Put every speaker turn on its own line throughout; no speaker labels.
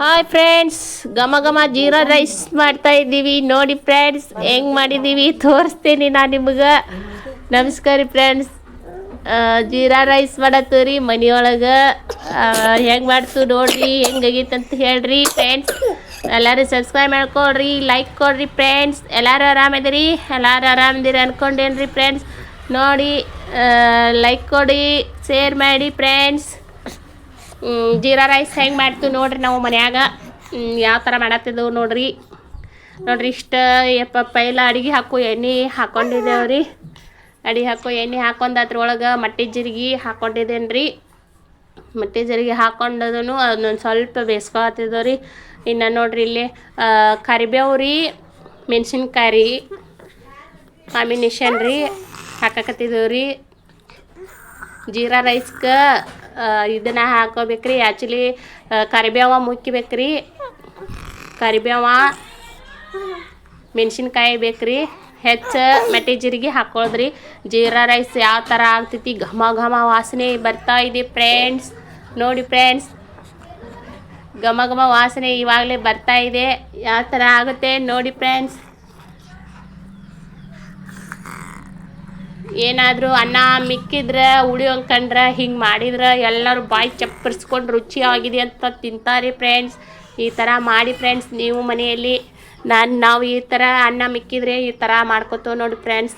Hi friends ಘಮ ಘಮ jeera rice ಮಾಡ್ತಾ ಇದ್ದೀವಿ. ನೋಡಿ ಫ್ರೆಂಡ್ಸ್ ಹೆಂಗ್ ಮಾಡಿದ್ದೀವಿ? ತೋರಿಸ್ತೀನಿ ನಾನು ನಿಮ್ಗೆ. ನಮಸ್ಕಾರ ರೀ ಫ್ರೆಂಡ್ಸ್ ಜೀರಾ ರೈಸ್ ಮಾಡತ್ತೀವ್ರಿ ಮನೆಯೊಳಗೆ. ಹೆಂಗೆ ಮಾಡ್ತು ನೋಡ್ರಿ ಅಂತ ಹೇಳ್ರಿ ಫ್ರೆಂಡ್ಸ್ ಎಲ್ಲರೂ ಸಬ್ಸ್ಕ್ರೈಬ್ ಮಾಡ್ಕೊಳ್ರಿ ಲೈಕ್ ಕೊಡ್ರಿ ಫ್ರೆಂಡ್ಸ್ ಎಲ್ಲರೂ ಆರಾಮಿದ್ದೀರಿ ಎಲ್ಲರೂ ಆರಾಮಿದ್ದೀರಿ ಅನ್ಕೊಂಡೇನ್ರಿ ಫ್ರೆಂಡ್ಸ್ ನೋಡಿ ಲೈಕ್ ಕೊಡಿ ಶೇರ್ ಮಾಡಿ ಫ್ರೆಂಡ್ಸ್ ಜೀರಾ ರೈಸ್ ಹೆಂಗೆ ಮಾಡ್ತೀವಿ ನೋಡ್ರಿ ನಾವು ಮನ್ಯಾಗ. ಯಾವ ಥರ ಮಾಡತ್ತಿದ್ದೆವು ನೋಡ್ರಿ. ನೋಡ್ರಿ ಇಷ್ಟು ಎಪ್ಪ ಪೈಲ ಅಡಿಗೆ ಹಾಕು, ಎಣ್ಣೆ ಹಾಕ್ಕೊಂಡಿದ್ದೇವೆ ರೀ ಅಡಿಗೆ ಹಾಕು, ಎಣ್ಣೆ ಹಾಕೊಂಡು ಅದ್ರೊಳಗೆ ಮಟ್ಟಿ ಜೀರಿಗೆ ಹಾಕೊಂಡಿದ್ದೇನೆ ರೀ ಮಟ್ಟಿ ಜೀರಿಗೆ ಹಾಕೊಂಡದನು ಅದನ್ನೊಂದು ಸ್ವಲ್ಪ ಬೇಯಿಸ್ಕೊತಿದ್ದೇವೆ ರೀ ಇನ್ನು ನೋಡ್ರಿ ಇಲ್ಲಿ ಕರಿಬೇವು ರೀ ಮೆಣಸಿನ್ಕಾಯಿ ಕಾಂಬಿನೇಷನ್ ರೀ ಹಾಕಕತ್ತಿದ್ದೇವೆ ರೀ ಜೀರಾ ರೈಸ್ಗೆ ಇದನ್ನ ಹಾಕೋಬೇಕ್ರಿ. ಆ್ಯಕ್ಚುಲಿ ಕರಿಬೇವ ಮುಕ್ಕಿಬೇಕ್ರಿ ಕರಿಬೇವ, ಮೆಣಸಿನ್ಕಾಯಿ ಬೇಕ್ರಿ. ಹೆಚ್ಚು ಮೆಟ್ಟಿ ಜೀರಿಗೆ ಹಾಕೊಳ್ಳೋದ್ರಿ ಜೀರಾ ರೈಸ್ ಯಾವ ಥರ ಆಗ್ತೈತಿ? ಘಮ ಘಮ ವಾಸನೆ ಬರ್ತಾ ಇದೆ ಫ್ರೆಂಡ್ಸ್ ನೋಡಿ ಫ್ರೆಂಡ್ಸ್ ಘಮ ಘಮ ವಾಸನೆ ಇವಾಗಲೇ ಬರ್ತಾ ಇದೆ. ಯಾವ ಥರ ಆಗುತ್ತೆ? ನೋಡಿ ಫ್ರೆಂಡ್ಸ್ ಏನಾದರೂ ಅನ್ನ ಮಿಕ್ಕಿದ್ರೆ ಉಳಿ ಅಂದ್ಕಂಡ್ರೆ ಹಿಂಗೆ ಮಾಡಿದ್ರೆ ಎಲ್ಲರೂ ಬಾಯಿ ಚಪ್ಪರಿಸ್ಕೊಂಡು ರುಚಿಯಾಗಿದೆ ಅಂತ ತಿಂತಾರೆ ಫ್ರೆಂಡ್ಸ್ ಈ ಥರ ಮಾಡಿ ಫ್ರೆಂಡ್ಸ್ ನೀವು ಮನೆಯಲ್ಲಿ ನಾನು, ನಾವು ಈ ಥರ ಅನ್ನ ಮಿಕ್ಕಿದ್ರೆ ಈ ಥರ ಮಾಡ್ಕೊತೇವೆ ನೋಡಿ ಫ್ರೆಂಡ್ಸ್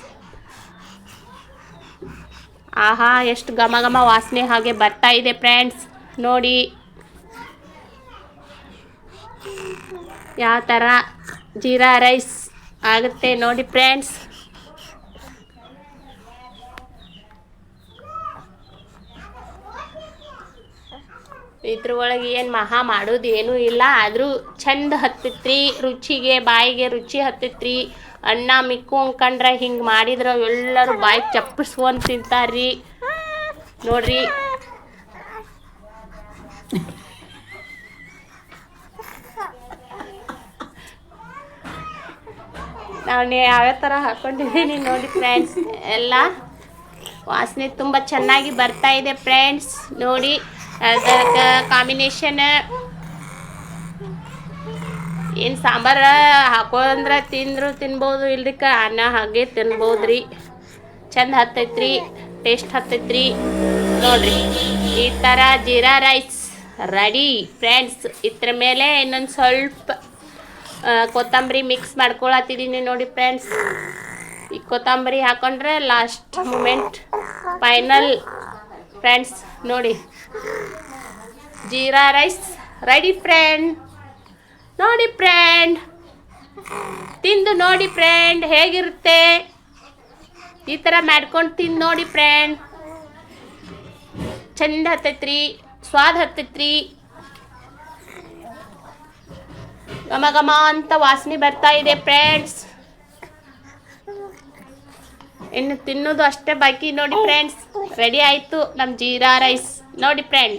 ಆಹಾ, ಎಷ್ಟು ಘಮ ಘಮ ವಾಸನೆ ಹಾಗೆ ಬರ್ತಾ ಇದೆ ಫ್ರೆಂಡ್ಸ್ ನೋಡಿ. ಯಾವ ಥರ ಜೀರಾ ರೈಸ್ ಆಗುತ್ತೆ ನೋಡಿ ಫ್ರೆಂಡ್ಸ್ ಇದ್ರೊಳಗೆ ಏನು ಮಹಾ ಮಾಡೋದು ಏನೂ ಇಲ್ಲ. ಆದರೂ ಚಂದ ಹತ್ತಿತ್ರಿ, ರುಚಿಗೆ, ಬಾಯಿಗೆ ರುಚಿ ಹತ್ತಿತ್ರಿ. ಅನ್ನ ಮಿಕ್ಕು ಅಂದ್ಕೊಂಡ್ರೆ ಹಿಂಗೆ ಮಾಡಿದ್ರೆ ಎಲ್ಲರೂ ಬಾಯಿ ಚಪ್ಪಿಸ್ಕೊಂಡು ತಿಂತಾರ್ರಿ. ನೋಡ್ರಿ. ನಾನು ಯಾವ್ಯಾವ ಥರ ಹಾಕ್ಕೊಂಡಿದ್ದೀನಿ ನೋಡಿ ಫ್ರೆಂಡ್ಸ್ ಎಲ್ಲ ವಾಸನೆ ತುಂಬ ಚೆನ್ನಾಗಿ ಬರ್ತಾ ಇದೆ ಫ್ರೆಂಡ್ಸ್ ನೋಡಿ. ಅದಕ್ಕೆ ಕಾಂಬಿನೇಷನ್ ಏನು ಸಾಂಬಾರು ಹಾಕೋದಂದ್ರೆ ತಿಂದ್ರು ತಿನ್ಬೋದು ಇಲ್ದಕ್ಕೆ ಅನ್ನ ಹಾಗೆ ತಿನ್ಬೋದು ಚಂದ ಹತ್ತೈತ್ರಿ ಟೇಸ್ಟ್ ಹತ್ತೈತ್ರಿ. ನೋಡ್ರಿ, ಈ ಥರ ಜೀರಾ ರೈಸ್ ರೆಡಿ ಫ್ರೆಂಡ್ಸ್ ಇದ್ರ ಮೇಲೆ ಇನ್ನೊಂದು ಸ್ವಲ್ಪ ಕೊತ್ತಂಬರಿ ಮಿಕ್ಸ್ ಮಾಡ್ಕೊಳತ್ತಿದ್ದೀನಿ ನೋಡಿ ಫ್ರೆಂಡ್ಸ್ ಈ ಕೊತ್ತಂಬರಿ ಹಾಕೊಂಡ್ರೆ ಲಾಸ್ಟ್ ಮೂಮೆಂಟ್ ಫೈನಲ್ ಫ್ರೆಂಡ್ಸ್ ನೋಡಿ ಜೀರಾ ರೈಸ್. ರೆಡಿ ಫ್ರೆಂಡ್ ನೋಡಿ ಫ್ರೆಂಡ್ ತಿಂದು ನೋಡಿ ಫ್ರೆಂಡ್ ಹೇಗಿರುತ್ತೆ? ಈ ಥರ ಮಾಡ್ಕೊಂಡು ತಿಂದು ನೋಡಿ ಫ್ರೆಂಡ್ ಚಂದ ಹತ್ತೈತ್ರಿ. ಸ್ವಾದ ಹತ್ತೈತ್ರಿ. ಘಮ ಅಂತ ವಾಸನೆ ಬರ್ತಾ ಇದೆ ಫ್ರೆಂಡ್ಸ್ ಇನ್ನು ತಿನ್ನೋದು ಅಷ್ಟೇ ಬಾಕಿ ನೋಡಿ ಫ್ರೆಂಡ್ಸ್ ರೆಡಿ ಆಯಿತು ನಮ್ಮ ಜೀರಾ ರೈಸ್. ನೋಡಿ ಫ್ರೆಂಡ್